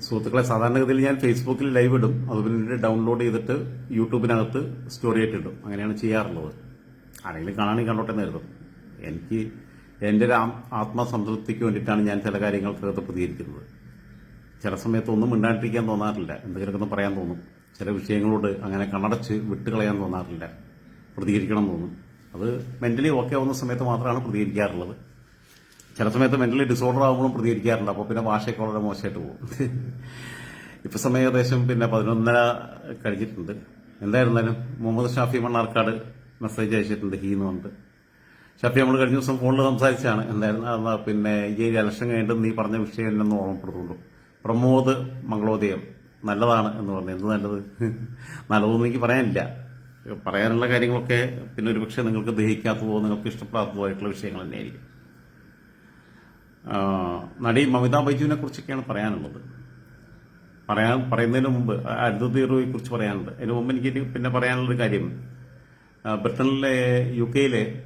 സുഹൃത്തുക്കളെ സാധാരണഗതിയിൽ ഞാൻ ഫേസ്ബുക്കിൽ ലൈവ് ഇടും. അത് പിന്നീട് ഡൗൺലോഡ് ചെയ്തിട്ട് യൂട്യൂബിനകത്ത് സ്റ്റോറി ആയിട്ട് ഇടും. അങ്ങനെയാണ് ചെയ്യാറുള്ളത്. ആരെങ്കിലും കാണാനും കണ്ടോട്ടെ നേരിടും എനിക്ക് എന്റെ ഒരു ആത്മസംതൃപ്തിക്ക് വേണ്ടിയിട്ടാണ് ഞാൻ ചില കാര്യങ്ങൾക്കകത്ത് പ്രതികരിക്കുന്നത്. ചില സമയത്തൊന്നും മിണ്ടാണ്ടിരിക്കാൻ തോന്നാറില്ല. എന്തെങ്കിലുമൊക്കെ ഒന്ന് പറയാൻ തോന്നും. ചില വിഷയങ്ങളോട് അങ്ങനെ കണ്ണടച്ച് വിട്ടുകളയാൻ തോന്നാറില്ല. പ്രതികരിക്കണം തോന്നും. അത് മെന്റലി ഓക്കെ ആവുന്ന സമയത്ത് മാത്രമാണ് പ്രതികരിക്കാറുള്ളത്. ചില സമയത്ത് മെന്റലി ഡിസോർഡർ ആകുമ്പോഴും പ്രതികരിക്കാറുണ്ട്. അപ്പോൾ പിന്നെ ഭാഷയൊക്കെ വളരെ മോശമായിട്ട് പോകും. ഇപ്പൊ സമയം ഏകദേശം പിന്നെ പതിനൊന്നര കഴിഞ്ഞിട്ടുണ്ട്. എന്തായിരുന്നാലും മുഹമ്മദ് ഷാഫി മണ്ണാർക്കാട് മെസ്സേജ് അയച്ചിട്ടുണ്ട് ഹീ എന്ന് പറഞ്ഞിട്ട്. ഷാഫി നമ്മൾ കഴിഞ്ഞ ദിവസം ഫോണിൽ സംസാരിച്ചാണ് എന്തായിരുന്നു? പിന്നെ ഈ ഇലക്ഷൻ കഴിഞ്ഞിട്ട് നീ പറഞ്ഞ വിഷയം എന്നെ ഓർമ്മപ്പെടുത്തുള്ളൂ പ്രമോദ് മംഗളോദയം നല്ലതാണ് എന്ന് പറഞ്ഞു. എന്ത് നല്ലത്? നല്ലതൊന്നും എനിക്ക് പറയാനില്ല. പറയാനുള്ള കാര്യങ്ങളൊക്കെ പിന്നെ ഒരുപക്ഷെ നിങ്ങൾക്ക് ദഹിക്കാത്തതോ നിങ്ങൾക്ക് ഇഷ്ടപ്പെടാത്തതോ ആയിട്ടുള്ള വിഷയങ്ങൾ തന്നെയായിരിക്കും. നടി മമിത ബൈജുവിനെ കുറിച്ചൊക്കെയാണ് പറയാനുള്ളത്. പറയാൻ പറയുന്നതിന് മുമ്പ് അരുന്ധതി കുറിച്ച് പറയാനുണ്ട്. അതിന് മുമ്പ് എനിക്ക് പിന്നെ പറയാനുള്ളൊരു കാര്യം. ബ്രിട്ടനിലെ യു കെയിലെ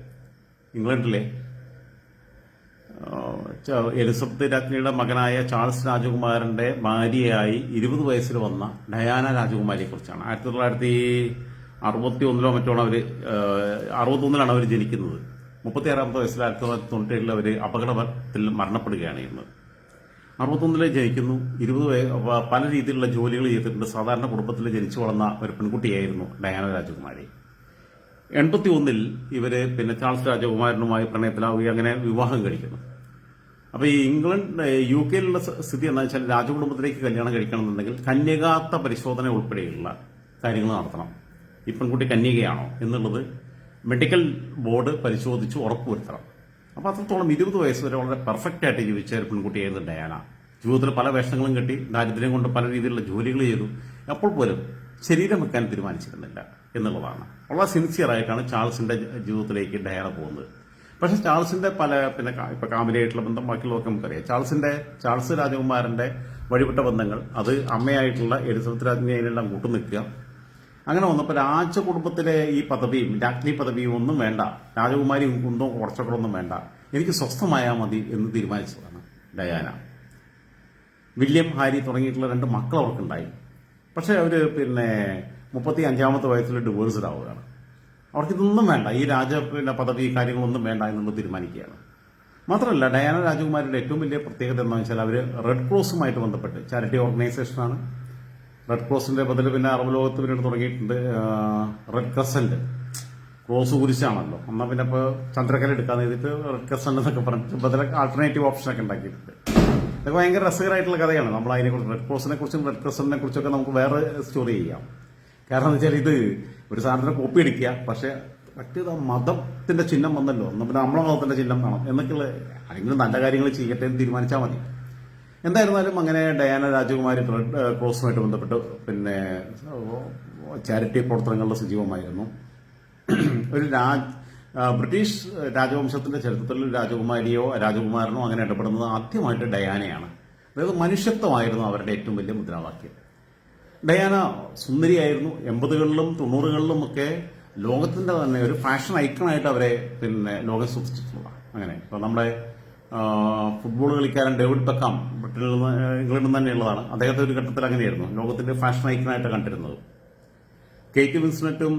ഇംഗ്ലണ്ടിലെ എലിസബത്ത് രാജ്ഞിയുടെ മകനായ ചാൾസ് രാജകുമാരന്റെ ഭാര്യയായി ഇരുപത് വയസ്സിൽ വന്ന ഡയാന രാജകുമാരിയെ കുറിച്ചാണ്. ആയിരത്തി തൊള്ളായിരത്തി അറുപത്തി ഒന്നിലോ മറ്റോ അവർ അറുപത്തൊന്നിലാണ് അവർ ജനിക്കുന്നത്. മുപ്പത്തി ആറാമത്തെ വയസ്സിൽ ആയിരത്തി തൊള്ളായിരത്തി തൊണ്ണൂറ്റി ഏഴിൽ അവർ അപകടത്തിൽ മരണപ്പെടുകയാണ് ചെയ്യുന്നത്. അറുപത്തൊന്നിലെ ജനിക്കുന്നു. ഇരുപത് പല രീതിയിലുള്ള ജോലികൾ ചെയ്തിട്ടുണ്ട്. സാധാരണ കുടുംബത്തിൽ ജനിച്ചു വളർന്ന ഒരു പെൺകുട്ടിയായിരുന്നു ഡയാന രാജകുമാരി. എൺപത്തി ഒന്നിൽ ഇവർ പിന്നെ ചാൾസ് രാജകുമാരനുമായി പ്രണയത്തിലാവുകയും അങ്ങനെ വിവാഹം കഴിക്കുന്നു. അപ്പോൾ ഈ ഇംഗ്ലണ്ട് യു കെയിലുള്ള സ്ഥിതി എന്താ വെച്ചാൽ രാജകുടുംബത്തിലേക്ക് കല്യാണം കഴിക്കണമെന്നുണ്ടെങ്കിൽ കന്യകാത്ത പരിശോധന ഉൾപ്പെടെയുള്ള കാര്യങ്ങൾ നടത്തണം. ഈ പെൺകുട്ടി കന്യകയാണോ എന്നുള്ളത് മെഡിക്കൽ ബോർഡ് പരിശോധിച്ച് ഉറപ്പുവരുത്തണം. അപ്പോൾ അത്രത്തോളം ഇരുപത് വയസ്സ് വരെ വളരെ പെർഫെക്റ്റ് ആയിട്ട് ജീവിച്ച ഒരു പെൺകുട്ടിയായിരുന്നു ഡയാന. ജീവിതത്തിൽ പല വേഷങ്ങളും കെട്ടി ദാരിദ്ര്യം കൊണ്ട് പല രീതിയിലുള്ള ജോലികൾ ചെയ്തു. അപ്പോൾ പോലും ശരീരം വെക്കാൻ തീരുമാനിച്ചിരുന്നില്ല എന്നുള്ളതാണ്. വളരെ സിൻസിയർ ആയിട്ടാണ് ചാൾസിന്റെ ജീവിതത്തിലേക്ക് ഡയാന പോകുന്നത്. പക്ഷെ ചാൾസിന്റെ പല പിന്നെ ഇപ്പൊ കാമിലായിട്ടുള്ള ബന്ധം ബാക്കിയുള്ളതൊക്കെ നമുക്കറിയാം. ചാൾസിന്റെ ചാൾസ് രാജകുമാരന്റെ വഴിപെട്ട ബന്ധങ്ങൾ അത് അമ്മയായിട്ടുള്ള എലിസബത്ത് രാജ്ഞിയെല്ലാം കൂട്ടുനിൽക്കുക. അങ്ങനെ വന്നപ്പോൾ രാജകുടുംബത്തിലെ ഈ പദവിയും രാജ്ഞി പദവിയും ഒന്നും വേണ്ട. രാജകുമാരിയും കുന്തോ കുറച്ചൊക്കെ ഒന്നും വേണ്ട. എനിക്ക് സ്വസ്ഥമായാൽ മതി എന്ന് തീരുമാനിച്ചതാണ് ഡയാന. വില്യം ഹാരി തുടങ്ങിയിട്ടുള്ള രണ്ട് മക്കൾ അവർക്കുണ്ടായി. പക്ഷെ അവർ പിന്നെ മുപ്പത്തി അഞ്ചാമത്തെ വയസ്സിൽ ഡിവോഴ്സ്ഡ് ആവുകയാണ്. അവർക്കിതൊന്നും വേണ്ട. ഈ രാജ പദവി കാര്യങ്ങളൊന്നും വേണ്ട എന്നുള്ളത് തീരുമാനിക്കുകയാണ്. മാത്രമല്ല ഡയാന രാജകുമാരിയുടെ ഏറ്റവും വലിയ പ്രത്യേകത എന്താണെന്ന് വെച്ചാൽ അവർ റെഡ് ക്രോസുമായിട്ട് ബന്ധപ്പെട്ട് ചാരിറ്റി ഓർഗനൈസേഷനാണ് റെഡ് ക്രോസിന്റെ ബദൽ പിന്നെ അറബ് ലോകത്ത് പിന്നീട് തുടങ്ങിയിട്ടുണ്ട്. റെഡ് ക്രസന്റ് ക്രോസ് കുരിശാണല്ലോ എന്നാൽ പിന്നെ ഇപ്പോൾ ചന്ദ്രക്കല എടുക്കാൻ ചെയ്തിട്ട് റെഡ് ക്രസന്റ് എന്നൊക്കെ പറഞ്ഞിട്ട് ബദൽ ആൾട്ടർനേറ്റീവ് ഓപ്ഷനൊക്കെ ഉണ്ടാക്കിയിട്ടുണ്ട്. ഇതൊക്കെ ഭയങ്കര രസകരമായിട്ടുള്ള കഥയാണ്. നമ്മൾ അതിനെക്കുറിച്ച് റെഡ് ക്രോസിനെ കുറിച്ചും റെഡ് ക്രസന്റിനെ കുറിച്ചൊക്കെ നമുക്ക് വേറെ സ്റ്റോറി ചെയ്യാം. കാരണം എന്ന് വെച്ചാൽ ഇത് ഒരു സാധനത്തിന് കോപ്പി അടിക്കുക പക്ഷെ മറ്റേത് ആ മതത്തിന്റെ ചിഹ്നം വന്നല്ലോ. എന്നാൽ പിന്നെ നമ്മളെ മതത്തിന്റെ ചിഹ്നം വേണം എന്നൊക്കെയുള്ള അല്ലെങ്കിൽ നല്ല കാര്യങ്ങൾ ചെയ്യട്ടെ എന്ന് തീരുമാനിച്ചാൽ മതി. എന്തായിരുന്നാലും അങ്ങനെ ഡയാന രാജകുമാരി ക്ലോസുമായിട്ട് ബന്ധപ്പെട്ട് പിന്നെ ചാരിറ്റി പ്രവർത്തനങ്ങളുടെ സജീവമായിരുന്നു. ഒരു രാജ് ബ്രിട്ടീഷ് രാജവംശത്തിന്റെ ചരിത്രത്തിൽ രാജകുമാരിയോ രാജകുമാരനോ അങ്ങനെ ഇടപെടുന്നത് ആദ്യമായിട്ട് ഡയാനയാണ്. അതായത് മനുഷ്യത്വമായിരുന്നു അവരുടെ ഏറ്റവും വലിയ മുദ്രാവാക്യം. ഡയാന സുന്ദരിയായിരുന്നു. എൺപതുകളിലും തൊണ്ണൂറുകളിലും ഒക്കെ ലോകത്തിന്റെ തന്നെ ഒരു ഫാഷൻ ഐക്കണായിട്ട് അവരെ പിന്നെ ലോകം സൂക്ഷിച്ചിട്ടുള്ളതാണ്. അങ്ങനെ. ഇപ്പൊ നമ്മുടെ ഫുട്ബോൾ കളിക്കാരൻ ഡേവിഡ് ബക്കാം ബ്രിട്ടനിൽ നിന്ന് ഇംഗ്ലണ്ടിൽ തന്നെയുള്ളതാണ് അദ്ദേഹത്തെ ഒരു ഘട്ടത്തിൽ അങ്ങനെയായിരുന്നു. ലോകത്തിന്റെ ഫാഷൻ ഐക്കണായിട്ട് കണ്ടിരുന്നത്. കേറ്റ് വിൻസ്ലറ്റും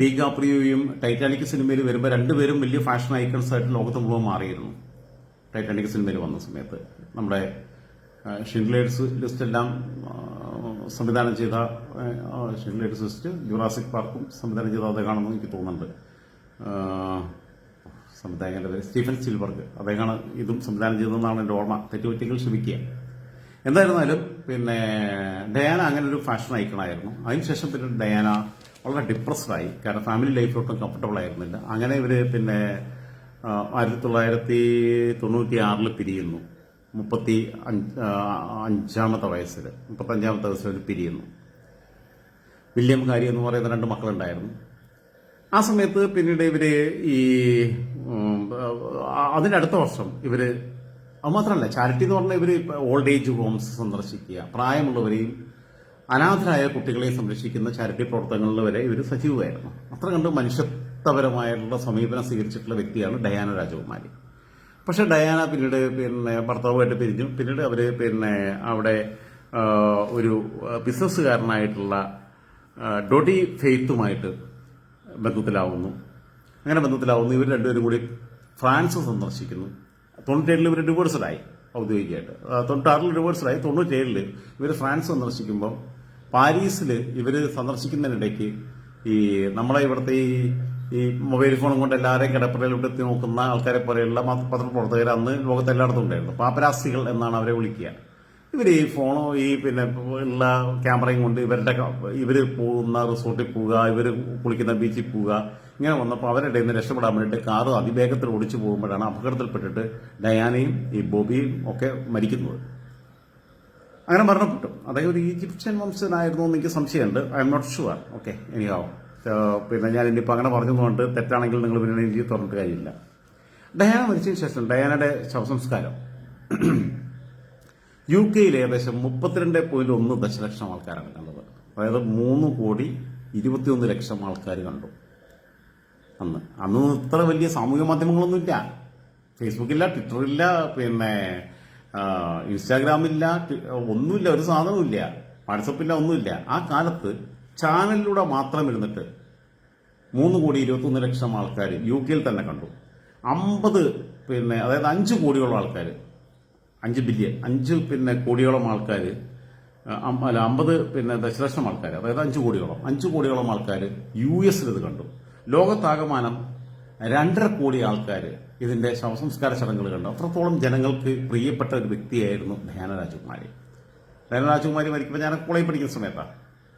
ഡി ഗാപ്രിയോയും ടൈറ്റാനിക് സിനിമയിൽ വരുമ്പോൾ രണ്ടുപേരും വലിയ ഫാഷൻ ഐക്കൺസ് ആയിട്ട് ലോകത്ത് മുഴുവൻ മാറിയിരുന്നു. ടൈറ്റാനിക് സിനിമയിൽ വന്ന സമയത്ത് നമ്മുടെ ഷിൻലേഴ്സ് ലിസ്റ്റ് എല്ലാം സംവിധാനം ചെയ്ത ഷിൻലേഴ്സ് ലിസ്റ്റ് ജുറാസിക് പാർക്കും സംവിധാനം ചെയ്ത അദ്ദേഹമാണെന്ന് എനിക്ക് തോന്നുന്നുണ്ട്. ആ, സംവിധായകന്റെ പേര് സ്റ്റീഫൻ സിൽബർഗ്. അദ്ദേഹമാണ് ഇതും സംവിധാനം ചെയ്തതെന്നാണ് എന്റെ ഓർമ്മ. തെറ്റുപറ്റികൾ ക്ഷമിക്കുക. എന്തായിരുന്നാലും പിന്നെ ഡയാന അങ്ങനെ ഒരു ഫാഷൻ ഐക്കണായിരുന്നു അതിനുശേഷം പിന്നെ ഡയാന വളരെ ഡിപ്രസ്ഡ് ആയി. കാരണം ഫാമിലി ലൈഫിലൊട്ടും കംഫർട്ടബിൾ ആയിരുന്നില്ല. അങ്ങനെ ഇവർ പിന്നെ ആയിരത്തി തൊള്ളായിരത്തി തൊണ്ണൂറ്റി ആറിൽ പിരിയുന്നു മുപ്പത്തി അഞ്ചാമത്തെ വയസ്സിൽ മുപ്പത്തഞ്ചാമത്തെ വയസ്സിൽ പിരിയുന്നു. വില്യം കാരി എന്ന് പറയുന്ന രണ്ട് മക്കളുണ്ടായിരുന്നു. ആ സമയത്ത് പിന്നീട് ഇവർ ഈ അടുത്ത വർഷം ഇവർ അത് മാത്രമല്ല ചാരിറ്റി എന്ന് പറഞ്ഞാൽ ഇവർ ഓൾഡ് ഏജ് ഹോംസ് സന്ദർശിക്കുക. പ്രായമുള്ളവരെയും അനാഥരായ കുട്ടികളെ സംരക്ഷിക്കുന്ന ചാരിറ്റി പ്രവർത്തനങ്ങളിൽ വരെ ഇവർ സജീവമായിരുന്നു. അത്ര കണ്ട് മനുഷ്യത്വപരമായിട്ടുള്ള സമീപനം സ്വീകരിച്ചിട്ടുള്ള വ്യക്തിയാണ് ഡയാന രാജകുമാരി. പക്ഷെ ഡയാന പിന്നീട് പിന്നെ ഭർത്താവുമായിട്ട് പിരിഞ്ഞു. പിന്നീട് അവർ പിന്നെ അവിടെ ഒരു ബിസിനസ്സുകാരനായിട്ടുള്ള ഡൊഡി ഫെയ്ത്തുമായിട്ട് ബന്ധത്തിലാവുന്നു. അങ്ങനെ ബന്ധത്തിലാവുന്നു ഇവർ രണ്ടുപേരും കൂടി ഫ്രാൻസ് സന്ദർശിക്കുന്നു. തൊണ്ണൂറ്റേഴിൽ ഇവർ ഡിവോഴ്സഡായി ഔദ്യോഗികമായിട്ട്. തൊണ്ണൂറ്റാറിൽ ഡിവോഴ്സഡായി തൊണ്ണൂറ്റേഴിൽ ഇവർ ഫ്രാൻസ് സന്ദർശിക്കുമ്പോൾ പാരീസിൽ ഇവർ സന്ദർശിക്കുന്നതിനിടയ്ക്ക് ഈ നമ്മളെ ഇവിടുത്തെ ഈ ഈ മൊബൈൽ ഫോണും കൊണ്ട് എല്ലാവരെയും കിടപ്പറയിലോട്ട് എത്തി നോക്കുന്ന ആൾക്കാരെ പോലെയുള്ള പത്രപ്രവർത്തകർ അന്ന് ലോകത്ത് എല്ലായിടത്തും ഉണ്ടായിരുന്നു. പാപ്പരാസികൾ എന്നാണ് അവരെ വിളിക്കുക. ഇവർ ഈ ഫോണോ ഈ പിന്നെ ഉള്ള ക്യാമറയും കൊണ്ട് ഇവരുടെ ഇവർ പോകുന്ന റിസോർട്ടിൽ പോവുക ഇവർ കുളിക്കുന്ന ബീച്ചിൽ പോവുക ഇങ്ങനെ വന്നപ്പോൾ അവരുടെ നിന്ന് രക്ഷപ്പെടാൻ വേണ്ടിയിട്ട് കാറ് അതിവേഗത്തിൽ ഓടിച്ചു പോകുമ്പോഴാണ് അപകടത്തിൽപ്പെട്ടിട്ട് ഡയാനയും ഈ ബോബിയും ഒക്കെ മരിക്കുന്നത്. അങ്ങനെ മരണപ്പെട്ടു. അദ്ദേഹം ഒരു ഈജിപ്ഷ്യൻ വംശനായിരുന്നു എന്ന് എനിക്ക് സംശയമുണ്ട്. I M not sure okay എനിക്കാവും പിന്നെ ഞാൻ ഇനിയിപ്പോൾ അങ്ങനെ പറഞ്ഞതുകൊണ്ട് തെറ്റാണെങ്കിൽ നിങ്ങൾ പിന്നെ എനിക്ക് തുറന്നിട്ട് കാര്യമില്ല. ഡയാന മരിച്ചതിന് ശേഷം ഡയാനയുടെ ശവസംസ്കാരം. യു കെയിൽ ഏകദേശം മുപ്പത്തിരണ്ട് പോയിന്റ് ഒന്ന് ദശലക്ഷം ആൾക്കാരാണ് കണ്ടത്. അതായത് മൂന്ന് കോടി ഇരുപത്തിയൊന്ന് ലക്ഷം ആൾക്കാർ കണ്ടു. അന്ന്. അന്ന് ഇത്ര വലിയ സാമൂഹ്യ മാധ്യമങ്ങളൊന്നുമില്ല. ഫേസ്ബുക്കില്ല ട്വിറ്ററില്ല പിന്നെ ഇൻസ്റ്റാഗ്രാമില്ല ഒന്നുമില്ല ഒരു സാധനവുമില്ല വാട്സപ്പില്ല ഒന്നുമില്ല. ആ കാലത്ത് ചാനലിലൂടെ മാത്രം ഇരുന്നിട്ട് മൂന്ന് കോടി ഇരുപത്തൊന്ന് ലക്ഷം ആൾക്കാർ യു കെയിൽ തന്നെ കണ്ടു. അമ്പത് പിന്നെ അതായത് അഞ്ച് കോടിയോളം ആൾക്കാർ അഞ്ച് ബില്യൺ അഞ്ച് പിന്നെ കോടിയോളം ആൾക്കാർ അല്ല അമ്പത് പിന്നെ ദശലക്ഷം ആൾക്കാർ അതായത് അഞ്ച് കോടിയോളം അഞ്ച് കോടിയോളം ആൾക്കാർ യു എസിൽ ഇത് കണ്ടു. ലോകത്താകമാനം രണ്ടര കോടി ആൾക്കാർ ഇതിന്റെ ശവസംസ്കാര ചടങ്ങുകൾ കണ്ടു അത്രത്തോളം ജനങ്ങൾക്ക് പ്രിയപ്പെട്ട ഒരു വ്യക്തിയായിരുന്നു ധ്യാന രാജകുമാരി. ധ്യാന രാജകുമാരി മരിക്കുമ്പോൾ ഞാൻ കോളേജിൽ പഠിക്കുന്ന സമയത്താണ്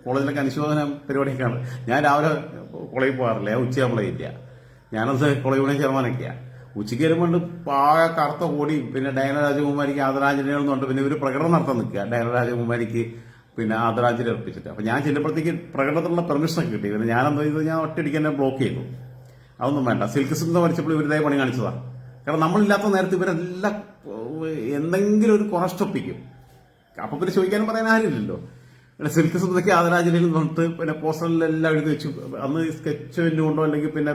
കോളേജിലൊക്കെ അനുശോചന പരിപാടിയൊക്കെയാണ്. ഞാൻ രാവിലെ കോളേജിൽ പോകാറില്ല. ഉച്ചയാകുമ്പോഴേ ഇല്ല ഞാനത് കോളേജ് യൂണിയൻ ചെയർമാനൊക്കെയാണ് ഉച്ചയ്ക്ക് വരുമ്പോൾ പാകെ കറുത്ത കോടിയും പിന്നെ ഡയന രാജകുമാരിക്ക് ആദരാഞ്ജലികൾ എന്നുണ്ട്. പിന്നെ ഇവർ പ്രകടനം നടത്താൻ നിൽക്കുക. ഡയന രാജകുമാരിക്ക് പിന്നെ ആദരാഞ്ജലി അർപ്പിച്ചിട്ട്. അപ്പോൾ ഞാൻ ചെല്ലുമ്പോഴത്തേക്ക് പ്രകടനത്തിലുള്ള പെർമിഷൻ കിട്ടി. പിന്നെ ഞാൻ ചെയ്തത് ചെയ്തു? ഞാൻ ഒറ്റയടിക്ക് തന്നെ ബ്ലോക്ക് ചെയ്തു. അതൊന്നും വേണ്ട. സിൽക്ക് സിന്ധു മരിച്ചപ്പോൾ ഇവരുതായി പണി കാണിച്ചതാണ് കാരണം നമ്മളില്ലാത്ത നേരത്തെ ഇവരെല്ലാം എന്തെങ്കിലും ഒരു കുറസ്റ്റൊപ്പിക്കും അപ്പൊ പിന്നെ ചോദിക്കാനും പറയാൻ ആരുമില്ലല്ലോ. പിന്നെ സിൽക്ക് സിന്ധയ്ക്ക് ആദരാഞ്ജലിയിൽ പറഞ്ഞിട്ട് പിന്നെ പോസ്റ്ററിലെല്ലാം എഴുതി വെച്ചു. അന്ന് സ്കെച്ച് കൊണ്ടോ അല്ലെങ്കിൽ പിന്നെ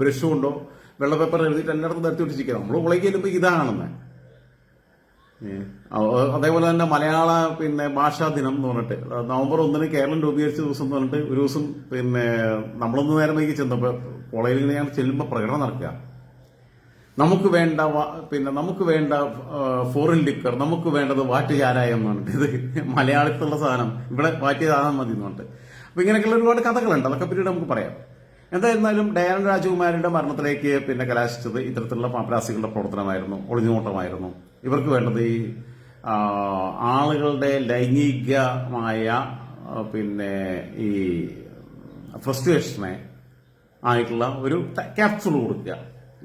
ബ്രഷ് കൊണ്ടോ വെള്ള പേപ്പർ എഴുതിയിട്ട് എല്ലായിടത്തും നിരത്തി വെച്ചിരിക്കുക നമ്മൾ ഉളകി ചെല്ലുമ്പോൾ ഇതാണെന്ന്. അതേപോലെ തന്നെ മലയാള പിന്നെ ഭാഷാ ദിനം എന്ന് പറഞ്ഞിട്ട് നവംബർ ഒന്നിന് കേരളം രൂപീകരിച്ച ദിവസം എന്ന് പറഞ്ഞിട്ട് ഒരു ദിവസം പിന്നെ നമ്മളൊന്ന് നേരം വൈകി ചെന്നപ്പോൾ കോളേജിൽ ഞാൻ ചെല്ലുമ്പോൾ പ്രകടനം നടക്കുക. നമുക്ക് വേണ്ട പിന്നെ നമുക്ക് വേണ്ട ഫോറിൻ ലിക്കർ നമുക്ക് വേണ്ടത് വാറ്റ് ചാരായം എന്ന് പറഞ്ഞിട്ട് ഇത് മലയാളത്തിലുള്ള സാധനം. ഇവിടെ വാറ്റ് സാധനം മതി എന്ന് പറഞ്ഞിട്ട്. അപ്പൊ ഇങ്ങനെയൊക്കെയുള്ള ഒരുപാട് കഥകളുണ്ട്. അതൊക്കെ പിന്നീട് നമുക്ക് പറയാം. എന്തായിരുന്നാലും ഡയാൻ രാജകുമാരിയുടെ മരണത്തിലേക്ക് പിന്നെ കലാശിച്ചത് ഇത്തരത്തിലുള്ള പാപ്പരാസികളുടെ പ്രവർത്തനമായിരുന്നു ഒളിഞ്ഞുനോട്ടമായിരുന്നു ഇവർക്ക് വേണ്ടത് ഈ ആളുകളുടെ ലൈംഗികമായ പിന്നെ ഈ ഫ്രസ്ട്രേഷനെ ആയിട്ടുള്ള ഒരു ക്യാപ്സൂൾ കൊടുക്കുക.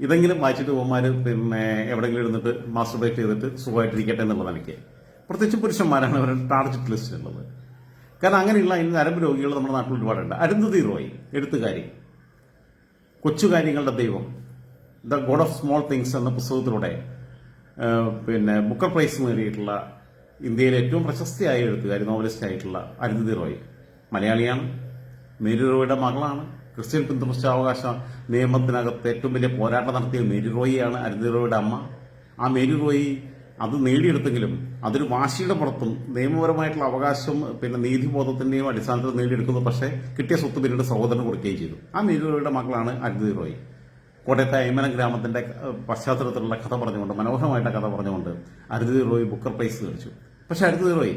ഇതെങ്കിലും വായിച്ചിട്ട് പോകുമാർ പിന്നെ എവിടെയെങ്കിലും ഇരുന്നിട്ട് മാസ്റ്റർബേറ്റ് ചെയ്തിട്ട് സുഖമായിട്ടിരിക്കട്ടെ എന്നുള്ളത് എനിക്ക് പ്രത്യേകിച്ച് പുരുഷന്മാരാണ് അവരുടെ ടാർഗറ്റ് ഉള്ളത്. കാരണം അങ്ങനെയുള്ള ഇന്ന് നരമ്പ് രോഗികൾ നമ്മുടെ നാട്ടിൽ ഒരുപാടുണ്ട്. അരുന്ധതി റോയ് എഴുത്തുകാരി. കൊച്ചുകാര്യങ്ങളുടെ ദൈവം. The God of small things എന്ന പുസ്തകത്തിലൂടെ പിന്നെ ബുക്കർ പ്രൈസ് നേടിയിട്ടുള്ള ഇന്ത്യയിലെ ഏറ്റവും പ്രശസ്തിയായ എഴുത്തുകാരി നോവലിസ്റ്റ് ആയിട്ടുള്ള അരുന്ധതി റോയ്. മലയാളിയാണ്. മേരി റോയുടെ മകളാണ്. ക്രിസ്ത്യൻ പിന്തുണശാവകാശ നിയമത്തിനകത്ത് ഏറ്റവും വലിയ പോരാട്ടം നടത്തിയ മേരി റോയിയാണ് അരുന്ധതി അമ്മ. ആ മേരി റോയി അത് നേടിയെടുത്തെങ്കിലും അതൊരു വാശിയുടെ പുറത്തും നിയമപരമായിട്ടുള്ള അവകാശം പിന്നെ നീതിബോധത്തിന്റെയും അടിസ്ഥാനത്തിൽ നേടിയെടുക്കുന്നു പക്ഷേ കിട്ടിയ സ്വത്ത് പിന്നീട് സഹോദരൻ കൊടുക്കുകയും ചെയ്തു. ആ മേരി റോയിയുടെ മകളാണ് അരുന്ധതി റോയ്. കോട്ടയത്തെ ഐമനം ഗ്രാമത്തിന്റെ പശ്ചാത്തലത്തിലുള്ള കഥ പറഞ്ഞുകൊണ്ട് മനോഹരമായിട്ട് കഥ പറഞ്ഞുകൊണ്ട് അരുതി റോയ് ബുക്കർ പ്രൈസ് കഴിച്ചു പക്ഷെ അരുതി റോയ്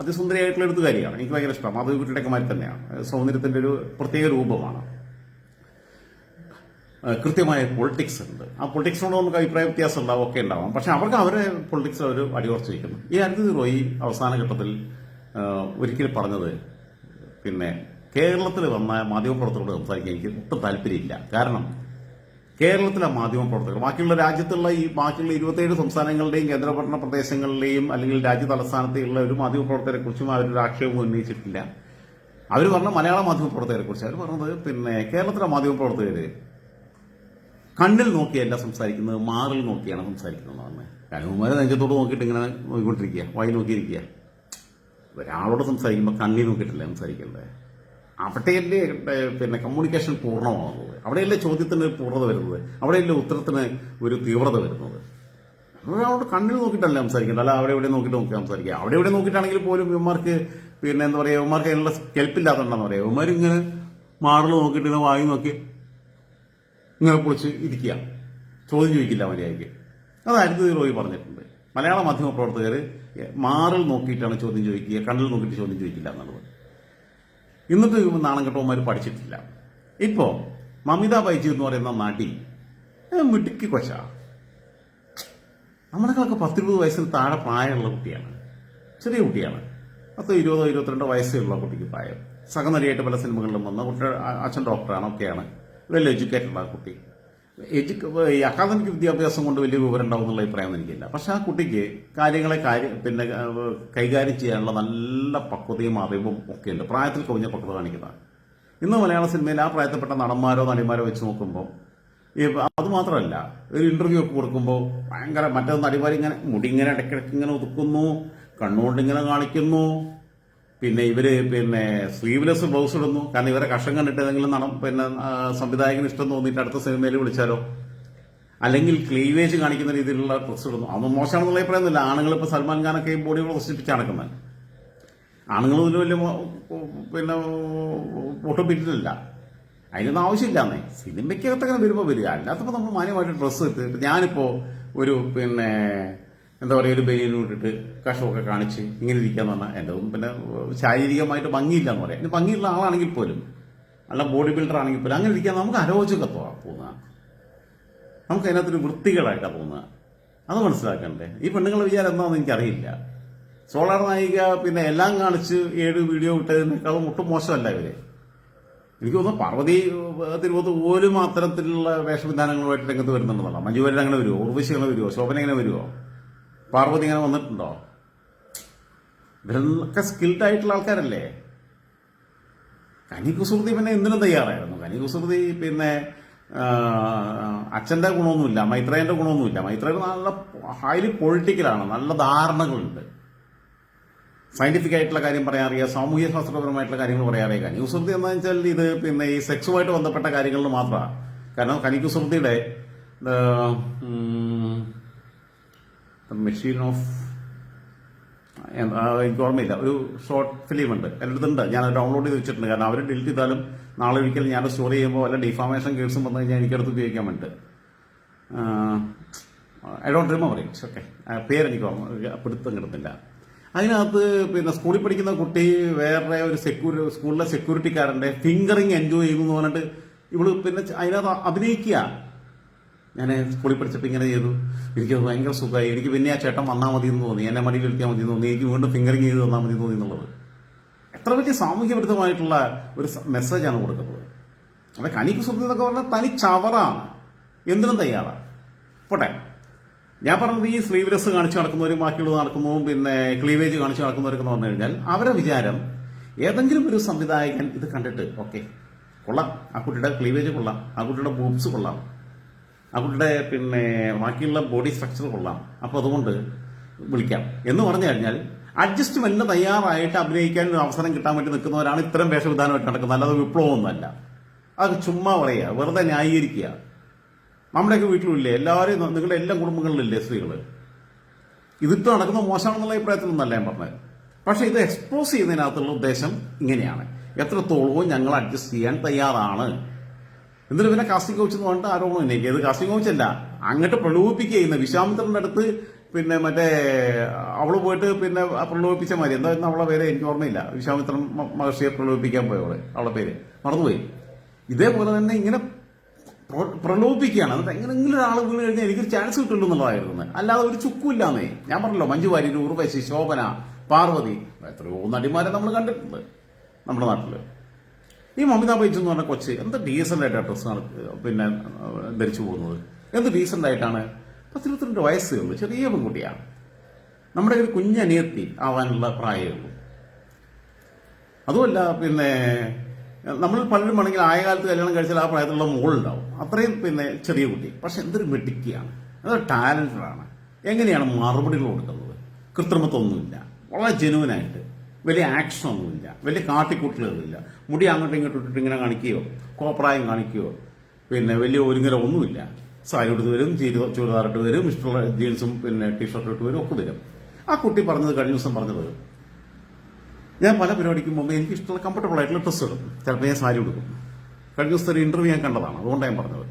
അതിസുന്ദരിയായിട്ടുള്ള എഴുത്തുകാരിയാണ് എനിക്ക് ഭയങ്കര ഇഷ്ടമാണ്. മാധവിക്കുട്ടിയുടെ മാതിരി തന്നെയാണ്. സൗന്ദര്യത്തിന്റെ ഒരു പ്രത്യേക രൂപമാണ്. കൃത്യമായ പൊളിറ്റിക്സ് ഉണ്ട്. ആ പൊളിറ്റിക്സിനോട് നമുക്ക് അഭിപ്രായ വ്യത്യാസം ഉണ്ടാവും ഒക്കെ ഉണ്ടാവാം. പക്ഷെ അവർക്ക് അവരെ പൊളിറ്റിക്സ് അവർ അടിയുറച്ച് വയ്ക്കുന്നു ഈ അരുതി റോയി അവസാന ഘട്ടത്തിൽ ഒരിക്കൽ പറഞ്ഞത് പിന്നെ കേരളത്തിൽ വന്ന മാധ്യമപ്രവർത്തകരോട് സംസാരിക്കാൻ എനിക്ക് ഒട്ടും താല്പര്യമില്ല. കാരണം കേരളത്തിലെ മാധ്യമ പ്രവർത്തകർ ബാക്കിയുള്ള രാജ്യത്തുള്ള ഈ ബാക്കിയുള്ള ഇരുപത്തിയേഴ് സംസ്ഥാനങ്ങളുടെയും കേന്ദ്രഭരണ പ്രദേശങ്ങളിലെയും അല്ലെങ്കിൽ രാജ്യ തലസ്ഥാനത്തെയുള്ള ഒരു മാധ്യമ പ്രവർത്തകരെ കുറിച്ചും അവരൊരു ആക്ഷേപം ഉന്നയിച്ചിട്ടില്ല. അവർ പറഞ്ഞ മലയാള മാധ്യമ പ്രവർത്തകരെ കുറിച്ച് അവർ പറഞ്ഞത് പിന്നെ കേരളത്തിലെ മാധ്യമ പ്രവർത്തകർ കണ്ണിൽ നോക്കിയല്ല സംസാരിക്കുന്നത് മാറിൽ നോക്കിയാണ് സംസാരിക്കുന്നത് കനുകുമാരെ നെഞ്ചത്തോട് നോക്കിയിട്ട് ഇങ്ങനെ നോക്കിക്കൊണ്ടിരിക്കുക വായി നോക്കിയിരിക്കുക. ഒരാളോട് സംസാരിക്കുമ്പോൾ കണ്ണിൽ നോക്കിയിട്ടല്ലേ സംസാരിക്കേണ്ടത്? അവിടെയല്ലേ പിന്നെ കമ്മ്യൂണിക്കേഷൻ പൂർണമാകുന്നത്? അവിടെയല്ലേ ചോദ്യത്തിന് പൂർണത വരുന്നത്? അവിടെയല്ലേ ഉത്തരത്തിന് ഒരു തീവ്രത വരുന്നത്? അവരോട് കണ്ണിൽ നോക്കിയിട്ടല്ല സംസാരിക്കേണ്ടത്. അല്ല അവിടെ ഇവിടെ നോക്കിയിട്ട് നോക്കി സംസാരിക്കുക. അവിടെ ഇവിടെ നോക്കിയിട്ടാണെങ്കിൽ പോലും ഇവന്മാർക്ക് പിന്നെ എന്താ പറയുക ഇവന്മാർക്ക് അതിനുള്ള കെൽപ്പില്ലാത്തതുണ്ടെന്ന് പറയാം. ഇവന്മാർ ഇങ്ങനെ മാറിൽ നോക്കിയിട്ട് ഇങ്ങനെ വായി നോക്കി ഇങ്ങനെ പൊളിച്ച് ഇരിക്കുക. ചോദ്യം ചോദിക്കില്ല മര്യാദയ്ക്ക്. അത് അരുത് റോയി പറഞ്ഞിട്ടുണ്ട്. മലയാള മാധ്യമ പ്രവർത്തകർ മാറിൽ നോക്കിയിട്ടാണ് ചോദ്യം ചോദിക്കുക കണ്ണിൽ നോക്കിയിട്ട് ചോദ്യം ചോദിക്കില്ല എന്നുള്ളത്. ഇന്നത്തെ നാണം കെട്ടവന്മാർ പഠിച്ചിട്ടില്ല. ഇപ്പോൾ മമിത ബൈജു എന്ന് പറയുന്ന നടി മിടുക്കി കൊശ നമ്മളെക്കാളൊക്കെ പത്തിരുപത് വയസ്സിന് താഴെ പ്രായമുള്ള കുട്ടിയാണ്. ചെറിയ കുട്ടിയാണ്. പത്ത് ഇരുപതോ ഇരുപത്തിരണ്ടോ വയസ്സേ ഉള്ള കുട്ടിക്ക് പ്രായം. സഹനടിയായിട്ട് പല സിനിമകളിലും വന്ന കുട്ടിയുടെ അച്ഛൻ ഡോക്ടറാണ് ഒക്കെയാണ്. വെൽ എഡ്യൂക്കേറ്റഡ് ആ കുട്ടി. എഡ്യു അക്കാദമിക് വിദ്യാഭ്യാസം കൊണ്ട് വലിയ വിവരം ഉണ്ടാവും എന്നുള്ള അഭിപ്രായം എനിക്കില്ല. പക്ഷെ ആ കുട്ടിക്ക് കാര്യങ്ങളെ കാര്യം പിന്നെ കൈകാര്യം ചെയ്യാനുള്ള നല്ല പക്വതയും അറിവും ഒക്കെ ഉണ്ട്. പ്രായത്തിൽ കവിഞ്ഞ പക്വത കാണിക്കുന്നതാണ് ഇന്ന് മലയാള സിനിമയിൽ ആ പ്രായത്തിൽപ്പെട്ട നടന്മാരോ നടിമാരോ വെച്ച് നോക്കുമ്പോൾ ഈ അതുമാത്രമല്ല ഒരു ഇന്റർവ്യൂ ഒക്കെ കൊടുക്കുമ്പോൾ ഭയങ്കര മറ്റേ നടിമാരിങ്ങനെ മുടി ഇങ്ങനെ ഇടയ്ക്കിടയ്ക്ക് ഇങ്ങനെ ഒതുക്കുന്നു കണ്ണുകൊണ്ട് ഇങ്ങനെ കാണിക്കുന്നു പിന്നെ ഇവർ പിന്നെ സ്ലീവ്ലെസ് ബ്ലൗസ് ഇടുന്നു. കാരണം ഇവരെ കഷം കണ്ടിട്ട് ഏതെങ്കിലും നടം പിന്നെ സംവിധായകന് ഇഷ്ടം തോന്നിയിട്ട് അടുത്ത സിനിമയിൽ വിളിച്ചാലോ? അല്ലെങ്കിൽ ക്ലീവേജ് കാണിക്കുന്ന രീതിയിലുള്ള ഡ്രസ്സ് ഇടുന്നു. അതൊന്നും മോശമാണെന്നുള്ള അഭിപ്രായമൊന്നുമില്ല ആണുങ്ങൾ ഇപ്പോൾ സൽമാൻ ഖാനൊക്കെ ബോഡി പ്രദർശിപ്പിച്ച് നടക്കുന്നത്. ആണുങ്ങൾ ഇതിന് വലിയ പിന്നെ പൊട്ടുപിറ്റില്ല അതിനൊന്നും ആവശ്യമില്ലാന്നേ സിനിമയ്ക്കകത്തങ്ങനെ വരുമ്പോൾ വരിക. അല്ലാത്തപ്പോൾ നമ്മൾ മാന്യമായിട്ട് ഡ്രസ്സ് ഇട്ട് ഞാനിപ്പോൾ ഒരു പിന്നെ എന്താ പറയുക ഒരു ബനിയനും ഇട്ടിട്ട് കഷമൊക്കെ കാണിച്ച് ഇങ്ങനെ ഇരിക്കാന്ന് പറഞ്ഞാൽ എന്റെ പിന്നെ ശാരീരികമായിട്ട് ഭംഗിയില്ല എന്ന് പറയാം. ഭംഗിയുള്ള ആളാണെങ്കിൽ പോലും അല്ല ബോഡി ബിൽഡർ ആണെങ്കിൽ പോലും അങ്ങനെ ഇരിക്കാൻ നമുക്ക് അരോചകത്വമാണ് തോന്നുക നമുക്ക് അതിനകത്തൊരു വൃത്തികളായിട്ടാണ് തോന്നുക അത് മനസ്സിലാക്കണ്ടേ? ഈ പെണ്ണുങ്ങളുടെ വിചാരം എന്താണെന്ന് എനിക്കറിയില്ല. സോളാർ നായിക പിന്നെ എല്ലാം കാണിച്ച് ഏഴ് വീഡിയോ ഇട്ടതിനേക്കാളും ഒട്ടും മോശമല്ല ഇവർ. എനിക്ക് തോന്നുന്നു പാർവതി തിരുവോത്ത് പോലും അത്തരത്തിലുള്ള വേഷവിധാനങ്ങളുമായിട്ട് രംഗത്ത് വരുന്നുണ്ടെന്നല്ല മഞ്ജു വാര്യർ അങ്ങനെ വരുമോ ഉർവശി അങ്ങനെ വരുമോ ശോഭന എങ്ങനെ വരുമോ പാർവതി ഇങ്ങനെ വന്നിട്ടുണ്ടോ? ഇവരൊക്കെ സ്കിൽഡ് ആയിട്ടുള്ള ആൾക്കാരല്ലേ? കനി കുസൃതി പിന്നെ എന്തിനും തയ്യാറായിരുന്നു. കനി കുസൃതി പിന്നെ അച്ഛന്റെ ഗുണമൊന്നുമില്ല മൈത്രേയന്റെ ഗുണമൊന്നുമില്ല. മൈത്രേ നല്ല ഹൈലി പൊളിറ്റിക്കലാണ് നല്ല ധാരണകളുണ്ട്. സയന്റിഫിക് ആയിട്ടുള്ള കാര്യം പറയാൻ അറിയാം സാമൂഹ്യ ശാസ്ത്രപരമായിട്ടുള്ള കാര്യങ്ങൾ പറയാൻ അറിയാം കനി കുസൃതി എന്ന് വെച്ചാൽ ഇത് പിന്നെ ഈ സെക്സുമായിട്ട് ബന്ധപ്പെട്ട കാര്യങ്ങളിൽ മാത്രമാണ്. കാരണം കനി കുസൃതിയുടെ മെഷീൻ ഓഫ് എനിക്ക് ഓർമ്മയില്ല ഒരു ഷോർട്ട് ഫിലിം ഉണ്ട് എന്റെ ഞാൻ ഡൗൺലോഡ് ചെയ്ത് വെച്ചിട്ടുണ്ട്. കാരണം അവർ ഡിലീറ്റ് ചെയ്താലും നാളെ ഒരിക്കലും ഞാൻ സ്റ്റോർ ചെയ്യുമ്പോൾ അല്ല ഡിഫാമേഷൻ കേസും വന്നു കഴിഞ്ഞാൽ എനിക്കടുത്ത് ഉപയോഗിക്കാൻ വേണ്ടി I don't remember it's okay പേരെനിക്ക് ഓർമ്മ പിടുത്തം കിട്ടുന്നില്ല അതിനകത്ത് പിന്നെ സ്കൂളിൽ പഠിക്കുന്ന കുട്ടി വേറെ ഒരു സെക്യൂരി സ്കൂളിലെ സെക്യൂരിറ്റിക്കാരന്റെ ഫിംഗറിങ് എൻജോയ് ചെയ്യുന്നു എന്ന് പറഞ്ഞിട്ട് ഇവൾ പിന്നെ അതിനകത്ത് അഭിനയിക്കുക. ഞാൻ സ്കൂളിൽ പഠിച്ചപ്പോൾ ഇങ്ങനെ ചെയ്തു. എനിക്ക് ഭയങ്കര സുഖമായി. എനിക്ക് പിന്നെ ആ ചേട്ടൻ വന്നാൽ മതി എന്ന് തോന്നി. എന്നെ മടി വിളിക്കാൻ മതി എന്ന് തോന്നി. എനിക്ക് വീണ്ടും ഫിംഗറിങ് ചെയ്ത് തന്നാൽ മതി എന്ന് തോന്നി എന്നുള്ളത്. എത്ര വലിയ സാമൂഹ്യ വിരുദ്ധമായിട്ടുള്ള ഒരു മെസ്സേജാണ് കൊടുക്കുന്നത്. അതെ കനിക്ക് സുഹൃത്ത് എന്നൊക്കെ പറഞ്ഞാൽ തനി ചവറാണ്. എന്തിനും തയ്യാറാണ് പോട്ടെ. ഞാൻ പറഞ്ഞത് ഈ സ്ലീവ്ലെസ് കാണിച്ചു നടക്കുന്നവരും ബാക്കിയുള്ളത് നടക്കുന്നതും പിന്നെ ക്ലീവേജ് കാണിച്ചു നടക്കുന്നവരൊക്കെ എന്ന് പറഞ്ഞു കഴിഞ്ഞാൽ അവരുടെ വിചാരം ഏതെങ്കിലും ഒരു സംവിധായകൻ ഇത് കണ്ടിട്ട് ഓക്കെ കൊള്ളാം. ആ കുട്ടിയുടെ ക്ലീവേജ് കൊള്ളാം. ആ കുട്ടിയുടെ ബൂബ്സ് കൊള്ളാം. കുട്ടിയുടെ പിന്നെ ബാക്കിയുള്ള ബോഡി സ്ട്രക്ചർ കൊള്ളാം. അപ്പോൾ അതുകൊണ്ട് വിളിക്കാം. എന്ന് പറഞ്ഞു കഴിഞ്ഞാൽ അഡ്ജസ്റ്റ്മെന്റിന് തയ്യാറായിട്ട് അഭിനയിക്കാൻ ഒരു അവസരം കിട്ടാൻ വേണ്ടി നിൽക്കുന്നവരാണ് ഇത്തരം വേഷവിധാനമായിട്ട് നടക്കുന്നത്. അല്ലാതെ വിപ്ലവമൊന്നുമല്ല. അത് ചുമ്മാ പറയുക. വെറുതെ ന്യായീകരിക്കുക. നമ്മുടെയൊക്കെ വീട്ടിലില്ലേ എല്ലാവരും നിങ്ങളുടെ എല്ലാ കുടുംബങ്ങളിലില്ലേ സ്ത്രീകൾ ഇതിപ്പോൾ നടക്കുന്ന മോശമാണെന്നുള്ള അഭിപ്രായത്തിലൊന്നല്ല ഞാൻ പറഞ്ഞത്. പക്ഷെ ഇത് എക്സ്പോസ് ചെയ്യുന്നതിനകത്തുള്ള ഉദ്ദേശം ഇങ്ങനെയാണ്. എത്രത്തോളവും ഞങ്ങൾ അഡ്ജസ്റ്റ് ചെയ്യാൻ തയ്യാറാണ്. എന്നിട്ട് പിന്നെ കാസ്റ്റിംഗ് കോച്ച് എന്ന് പറഞ്ഞിട്ട് ആരോപണം ഉന്നയിക്കുക ഇത് കാസ്റ്റിംഗ് കോച്ച് അല്ല. അങ്ങോട്ട് പ്രലോഭിപ്പിക്കുക ചെയ്യുന്ന വിശ്വാമിത്രന്റെ അടുത്ത് പിന്നെ മറ്റേ അവൾ പോയിട്ട് പിന്നെ പ്രലോഭിപ്പിച്ച മതി. എന്തായിരുന്നു അവളെ പേര് എനിക്ക് ഓർമ്മയില്ല. വിശ്വാമിത്രൻ മഹർഷിയെ പ്രലോഭിപ്പിക്കാൻ പോയവൾ അവളെ പേര്. മറന്നുപോയി. ഇതേപോലെ തന്നെ ഇങ്ങനെ പ്ര- പ്രലോഭിപ്പിക്കുകയാണ്. എന്നിട്ട് എങ്ങനെങ്കിലും ഒരാൾ വീണ് കഴിഞ്ഞാൽ എനിക്കൊരു ചാൻസ് കിട്ടുള്ളൂ എന്നുള്ളതായിരുന്നു അല്ലാതെ ഒരു ചുക്കുമില്ലാന്നേ ഞാൻ പറഞ്ഞല്ലോ മഞ്ജു വാര്യർ ഉർവശി ശോഭന പാർവതി എത്രയോ നടിമാരെ നമ്മൾ കണ്ടിട്ടുണ്ട് നമ്മുടെ നാട്ടിൽ. ഈ മമിത ബൈജു എന്ന് പറഞ്ഞ കൊച്ച് എന്ത് ഡീസന്റ് ആയിട്ട് ഡ്രസ്സ് പിന്നെ ധരിച്ചു പോകുന്നത്? എന്ത് ഡീസന്റ് ആയിട്ടാണ്? പത്തിരുപത്തിരണ്ട് വയസ്സേ ഉള്ളൂ ചെറിയ പെൺകുട്ടിയാണ്. നമ്മുടെ ഒരു കുഞ്ഞനിയത്തി ആവാനുള്ള പ്രായമേ ഉള്ളൂ. അതുമല്ല പിന്നെ നമ്മൾ പലരും ആണെങ്കിൽ ആയകാലത്ത് കല്യാണം കഴിച്ചാൽ ആ പ്രായത്തിലുള്ള മോളുണ്ടാവും. അത്രയും പിന്നെ ചെറിയ കുട്ടി. പക്ഷെ എന്തൊരു മെട്ടിക്കുകയാണ് അത് ടാലന്റഡ് ആണ്. എങ്ങനെയാണ് മറുപടികൾ കൊടുക്കുന്നത്? കൃത്രിമത്വമൊന്നുമില്ല. വളരെ ജെനുവനായിട്ട് വലിയ ആക്ഷൻ ഒന്നുമില്ല. വലിയ കാട്ടിക്കൂട്ടലുകളില്ല. മുടി അങ്ങോട്ടും ഇങ്ങോട്ടും ഇട്ടിട്ട് ഇങ്ങനെ കാണിക്കുകയോ കോപ്രായം കാണിക്കുകയോ പിന്നെ വലിയ ഒരുങ്ങര ഒന്നുമില്ല. സാരി എടുത്ത് വരും ചീരു- ചുരിദാറിട്ട് വരും ഇഷ്ടമുള്ള ജീൻസും പിന്നെ ടീഷർട്ടും ഇട്ട് വരും ഒക്കെ വരും. ആ കുട്ടി പറഞ്ഞത് കഴിഞ്ഞ ദിവസം പറഞ്ഞത് ഞാൻ പല പരിപാടിക്കും മുമ്പ് എനിക്ക് ഇഷ്ടമുള്ള കംഫർട്ടബിൾ ആയിട്ടുള്ള ഡ്രസ്സ് ഇടും. ചിലപ്പോൾ ഞാൻ സാരി ഉടുക്കും. കഴിഞ്ഞ ദിവസത്തെ ഒരു ഇന്റർവ്യൂ ഞാൻ കണ്ടതാണ്. അതുകൊണ്ടാണ് ഞാൻ പറഞ്ഞത്.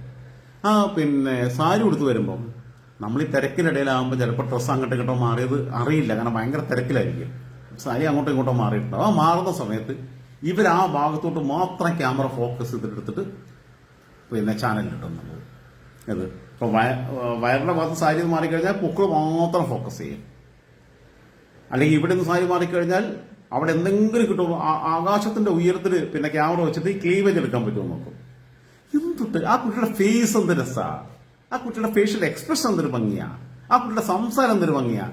ആ പിന്നെ സാരി ഉടുത്ത് വരുമ്പം നമ്മൾ ഈ തിരക്കിനിടയിലാകുമ്പോൾ ചിലപ്പോൾ ഡ്രസ്സ് അങ്ങോട്ടും ഇങ്ങോട്ടോ മാറിയത് അറിയില്ല. കാരണം ഭയങ്കര തിരക്കിലായിരിക്കും. സാരി അങ്ങോട്ടും ഇങ്ങോട്ടും മാറിയിട്ടുണ്ടാവും. ആ മാറുന്ന സമയത്ത് ഇവർ ആ ഭാഗത്തോട്ട് മാത്രം ക്യാമറ ഫോക്കസ് ചെയ്തിട്ടെടുത്തിട്ട് പിന്നെ ചാനലിലിട്ടുന്നത് ഇത് ഇപ്പൊ വയ- വയറിന്റെ ഭാഗത്ത് സാരി മാറിക്കഴിഞ്ഞാൽ പൊക്കിൾ മാത്രം ഫോക്കസ് ചെയ്യും. അല്ലെങ്കിൽ ഇവിടെ നിന്ന് സാരി മാറിക്കഴിഞ്ഞാൽ അവിടെ എന്തെങ്കിലും കിട്ടുള്ളൂ ആകാശത്തിന്റെ ഉയരത്തിൽ പിന്നെ ക്യാമറ വെച്ചിട്ട് ഈ ക്ലീവേജ് എടുക്കാൻ പറ്റുമോ നോക്കും. എന്തുട്ട്? ആ കുട്ടിയുടെ ഫേസ് എന്ത് രസാ? ആ കുട്ടിയുടെ ഫേഷ്യൽ എക്സ്പ്രഷൻ എന്തൊരു ഭംഗിയാ? ആ കുട്ടിയുടെ സംസാരം എന്തൊരു ഭംഗിയാ?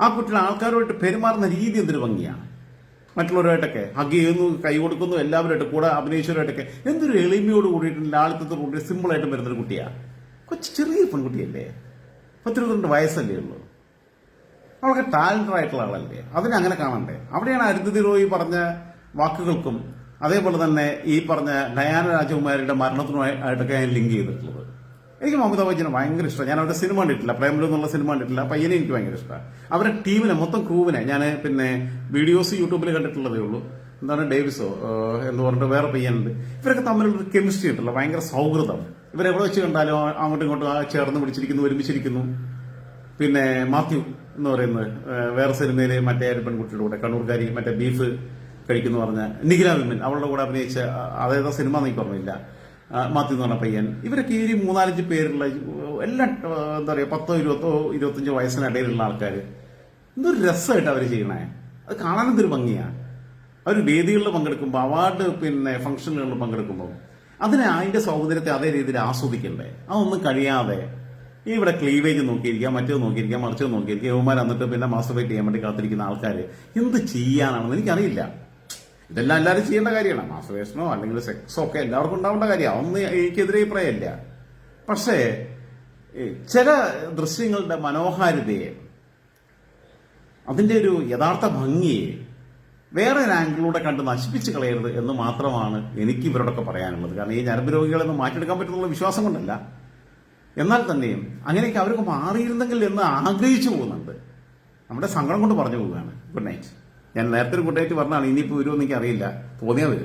ആ കുട്ടികൾ ആൾക്കാരുമായിട്ട് പെരുമാറുന്ന രീതി എന്തൊരു ഭംഗിയാണ്? മറ്റുള്ളവരുമായിട്ടൊക്കെ ഹഗ് ചെയ്യുന്നു കൈ കൊടുക്കുന്നു എല്ലാവരുമായിട്ട് കൂടെ അഭിനയിച്ചവരുമായിട്ടൊക്കെ എന്തൊരു എളിമയോട് കൂടിയിട്ട് ലാളിത്യത്തോട് കൂടി സിമ്പിളായിട്ട് വരുന്നൊരു കുട്ടിയാണ് കൊച്ചു ചെറിയ പെൺകുട്ടിയല്ലേ? പത്തിരുപത്തിരണ്ട് വയസ്സല്ലേ ഉള്ളൂ. അവൾക്ക് ടാലന്റഡ് ആയിട്ടുള്ള ആളല്ലേ? അതിനെ അങ്ങനെ കാണണ്ടേ? അവിടെയാണ് അരുന്ധതി റോയി പറഞ്ഞ വാക്കുകൾക്കും അതേപോലെ തന്നെ ഈ പറഞ്ഞ ഡയാന രാജകുമാരിയുടെ മരണത്തിനുമായിട്ടൊക്കെ ഞാൻ ലിങ്ക് ചെയ്തിട്ടുള്ളത്. എനിക്ക് മമതാ ബച്ചനെ ഭയങ്കര ഇഷ്ടമാണ് ഞാൻ അവരുടെ സിനിമ കണ്ടിട്ടില്ല. പ്രേമലു എന്നുള്ള സിനിമ കണ്ടിട്ടില്ല. പയ്യനെ എനിക്ക് ഭയങ്കര ഇഷ്ടമാണ് അവരുടെ ടീമിനെ മൊത്തം ക്രൂവിനെ ഞാൻ പിന്നെ വീഡിയോസ് യൂട്യൂബിൽ കണ്ടിട്ടുള്ളതേ ഉള്ളൂ. എന്താണ് ഡേവിസോ എന്ന് പറഞ്ഞിട്ട് വേറെ പയ്യനുണ്ട്. ഇവരൊക്കെ തമ്മിലുള്ള കെമിസ്ട്രി ഉണ്ടല്ലോ. ഭയങ്കര സൗഹൃദം. ഇവരെവിടെ വെച്ച് കണ്ടാലും അങ്ങോട്ടും ഇങ്ങോട്ടും ചേർന്ന് പിടിച്ചിരിക്കുന്നു ഒരുമിച്ചിരിക്കുന്നു. പിന്നെ മാത്യു എന്ന് പറയുന്നത് വേറെ സിനിമയിൽ മറ്റേ പെൺകുട്ടിയുടെ കൂടെ കണ്ണൂർക്കാരി മറ്റേ ബീഫ് കഴിക്കുന്നു പറഞ്ഞ നിഖില വിമൻ. അവളുടെ കൂടെ അഭിനയിച്ച അതേതാ സിനിമ നീ ആ, മാത്യു എന്ന് പറഞ്ഞ പയ്യൻ. ഇവരൊക്കെ ഈ മൂന്നാലഞ്ച് പേരുള്ള എല്ലാം എന്താ പറയുക പത്തോ ഇരുപത്തോ ഇരുപത്തഞ്ചോ വയസ്സിനിടയിലുള്ള ആൾക്കാർ എന്തൊരു രസമായിട്ട് അവർ ചെയ്യണേ. അത് കാണാൻ എന്തൊരു ഭംഗിയാണ് അവർ വേദികളിൽ പങ്കെടുക്കുമ്പോൾ അവാർഡ് പിന്നെ ഫംഗ്ഷനുകളിൽ പങ്കെടുക്കുമ്പോൾ അതിനെ അതിന്റെ സൗന്ദര്യത്തെ അതേ രീതിയിൽ ആസ്വദിക്കണ്ടേ. അതൊന്നും കഴിയാതെ. ഇവിടെ ക്ലീവേജ് നോക്കിയിരിക്കുക മറ്റേത് നോക്കിയിരിക്കുക മറിച്ചത് നോക്കിയിരിക്കുക യുവമാർ എന്നിട്ട് പിന്നെ മാസ്റ്റർബേറ്റ് ചെയ്യാൻ വേണ്ടി കാത്തിരിക്കുന്ന ആൾക്കാർ എന്ത് ചെയ്യാനാണെന്ന് എനിക്കറിയില്ല. ഇതെല്ലാം എല്ലാവരും ചെയ്യേണ്ട കാര്യമാണ് മാസവേഷനോ അല്ലെങ്കിൽ സെക്സോ ഒക്കെ എല്ലാവർക്കും ഉണ്ടാവേണ്ട കാര്യമാണ്. ഒന്ന് എനിക്കെതിരെ അഭിപ്രായമില്ല. പക്ഷേ ചില ദൃശ്യങ്ങളുടെ മനോഹാരിതയെ അതിന്റെ ഒരു യഥാർത്ഥ ഭംഗിയെ വേറെ ഒരു ആംഗിളിലൂടെ കണ്ട് നശിപ്പിച്ച് കളയരുത് എന്ന് മാത്രമാണ് എനിക്ക് ഇവരോടൊക്കെ പറയാനുള്ളത്. കാരണം ഈ ഞരമ്പ് രോഗികളെ ഒന്നും മാറ്റിയെടുക്കാൻ പറ്റുന്നുള്ള വിശ്വാസം കൊണ്ടല്ല. എന്നാൽ തന്നെയും അങ്ങനെയൊക്കെ അവർക്ക് മാറിയിരുന്നെങ്കിൽ എന്ന് ആഗ്രഹിച്ചു പോകുന്നുണ്ട്. നമ്മുടെ സങ്കടം കൊണ്ട് പറഞ്ഞു പോവുകയാണ്. ഗുഡ് നൈറ്റ് ഞാൻ നേരത്തെ ഒരു കൂട്ടായിട്ട് പറഞ്ഞാണ് ഇനിയിപ്പോൾ വരുമെന്ന് എനിക്ക് അറിയില്ല തോന്നിയാൽ വരും.